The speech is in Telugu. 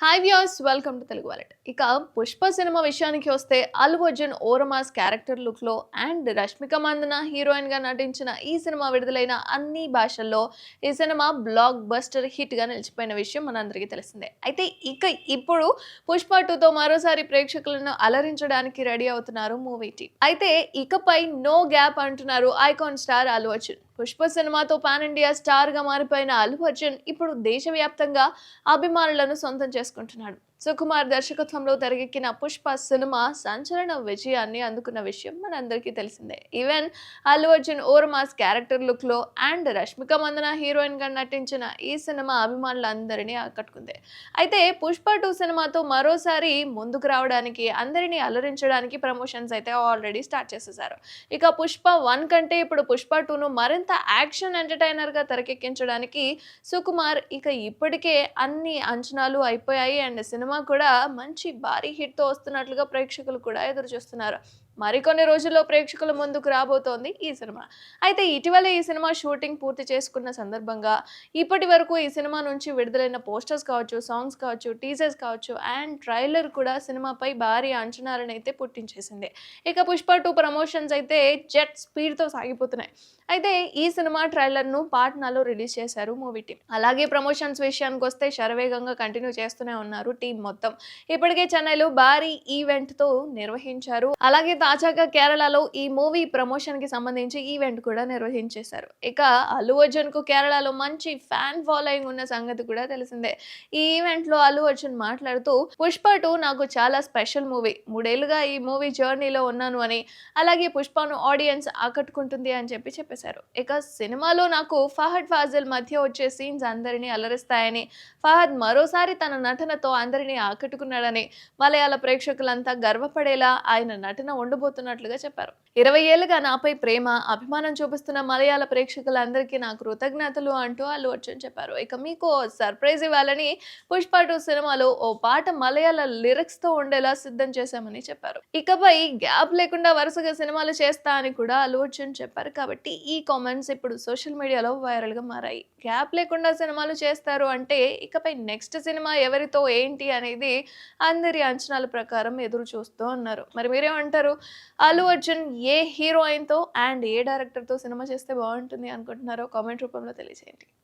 Hi views welcome to Telugu wallet ఇక పుష్ప సినిమా విషయానికి వస్తే అల్లు అర్జున్ ఓరమాస్ క్యారెక్టర్ లుక్లో అండ్ రష్మిక మందన హీరోయిన్గా నటించిన ఈ సినిమా విడుదలైన అన్ని భాషల్లో ఈ సినిమా బ్లాక్ బస్టర్ హిట్గా నిలిచిపోయిన విషయం మనందరికీ తెలిసిందే. అయితే ఇక ఇప్పుడు పుష్ప టూతో మరోసారి ప్రేక్షకులను అలరించడానికి రెడీ అవుతున్నారు మూవీ టీం అయితే ఇకపై నో గ్యాప్ అంటున్నారు ఐకాన్ స్టార్ అల్లు అర్జున్. పుష్ప సినిమాతో పాన్ ఇండియా స్టార్గా మారిపోయిన అల్లు అర్జున్ ఇప్పుడు దేశవ్యాప్తంగా అభిమానులను సొంతం చేసుకుంటున్నాడు. సుకుమార్ దర్శకత్వంలో తెరకెక్కిన పుష్ప సినిమా సంచలన విజయాన్ని అందుకున్న విషయం మనందరికీ తెలిసిందే. ఈవెన్ అల్లు అర్జున్ ఓర్మాస్ క్యారెక్టర్ లుక్లో అండ్ రష్మిక మందన హీరోయిన్గా నటించిన ఈ సినిమా అభిమానులందరినీ ఆకట్టుకుంది. అయితే పుష్ప టూ సినిమాతో మరోసారి ముందుకు రావడానికి అందరినీ అలరించడానికి ప్రమోషన్స్ అయితే ఆల్రెడీ స్టార్ట్ చేసేసారు. ఇక పుష్ప వన్ కంటే ఇప్పుడు పుష్ప టూను మరింత యాక్షన్ ఎంటర్టైనర్గా తెరకెక్కించడానికి సుకుమార్ ఇక ఇప్పటికే అన్ని అంచనాలు అయిపోయాయి. అండ్ సినిమా కూడా మంచి భారీ హిట్తో వస్తున్నట్లుగా ప్రేక్షకులు కూడా ఎదురు చూస్తున్నారు మరికొన్ని రోజుల్లో ప్రేక్షకుల ముందుకు రాబోతోంది ఈ సినిమా. అయితే ఇటీవల ఈ సినిమా షూటింగ్ పూర్తి చేసుకున్న సందర్భంగా ఇప్పటి వరకు ఈ సినిమా నుంచి విడుదలైన పోస్టర్స్ కావచ్చు సాంగ్స్ కావచ్చు టీజర్స్ కావచ్చు అండ్ ట్రైలర్ కూడా సినిమాపై భారీ అంచనాలను అయితే పుట్టించేసింది. ఇక పుష్ప టూ ప్రమోషన్స్ అయితే జెట్ స్పీడ్తో సాగిపోతున్నాయి. అయితే ఈ సినిమా ట్రైలర్ను పాట్నాలో రిలీజ్ చేశారు మూవీ టీం. అలాగే ప్రమోషన్స్ విషయానికి వస్తే శరవేగంగా కంటిన్యూ చేస్తూనే ఉన్నారు టీం మొత్తం. ఇప్పటికే చెన్నైలో భారీ ఈవెంట్తో నిర్వహించారు. అలాగే తాజాగా కేరళలో ఈ మూవీ ప్రమోషన్కి సంబంధించి ఈవెంట్ కూడా నిర్వహించేశారు. ఇక అల్లు అర్జున్కు కేరళలో మంచి ఫ్యాన్ ఫాలోయింగ్ ఉన్న సంగతి కూడా తెలిసిందే. ఈ ఈవెంట్లో అల్లు అర్జున్ మాట్లాడుతూ పుష్ప టూ నాకు చాలా స్పెషల్ మూవీ. మూడేళ్ళుగా ఈ మూవీ జర్నీలో ఉన్నాను అని. అలాగే పుష్పను ఆడియన్స్ ఆకట్టుకుంటుంది అని చెప్పి చెప్పేశారు. ఇక సినిమాలో నాకు ఫహద్ ఫాజిల్ మధ్య వచ్చే సీన్స్ అందరినీ అలరిస్తాయని. ఫహద్ మరోసారి తన నటనతో అందరినీ ఆకట్టుకున్నాడని. మలయాళ ప్రేక్షకులంతా గర్వపడేలా ఆయన నటన ఉండబోతున్నట్లుగా చెప్పారు. ఇరవై ఏళ్ళుగా నాపై ప్రేమ అభిమానం చూపిస్తున్న మలయాళ ప్రేక్షకులందరికీ నా కృతజ్ఞతలు అంటూ అల్లు అర్జున్ చెప్పారు. ఇక మీకు సర్ప్రైజ్ ఇవ్వాలని పుష్ప టూ సినిమాలో ఓ పాట మలయాళ లిరిక్స్తో ఉండేలా సిద్ధం చేశామని చెప్పారు. ఇకపై గ్యాప్ లేకుండా వరుసగా సినిమాలు చేస్తా అని కూడా అల్లు అర్జున్ చెప్పారు. కాబట్టి ఈ కామెంట్స్ ఇప్పుడు సోషల్ మీడియాలో వైరల్గా మారాయి. గ్యాప్ లేకుండా సినిమాలు చేస్తారు అంటే ఇకపై నెక్స్ట్ సినిమా ఎవరితో ఏంటి అనేది అందరి అంచనాల ప్రకారం ఎదురు చూస్తూ ఉన్నారు. మరి మీరేమంటారు? అల్లు అర్జున్ ఏ హీరోయిన్తో అండ్ ఏ డైరెక్టర్తో సినిమా చేస్తే బాగుంటుంది అనుకుంటున్నారో కామెంట్ రూపంలో తెలియజేయండి.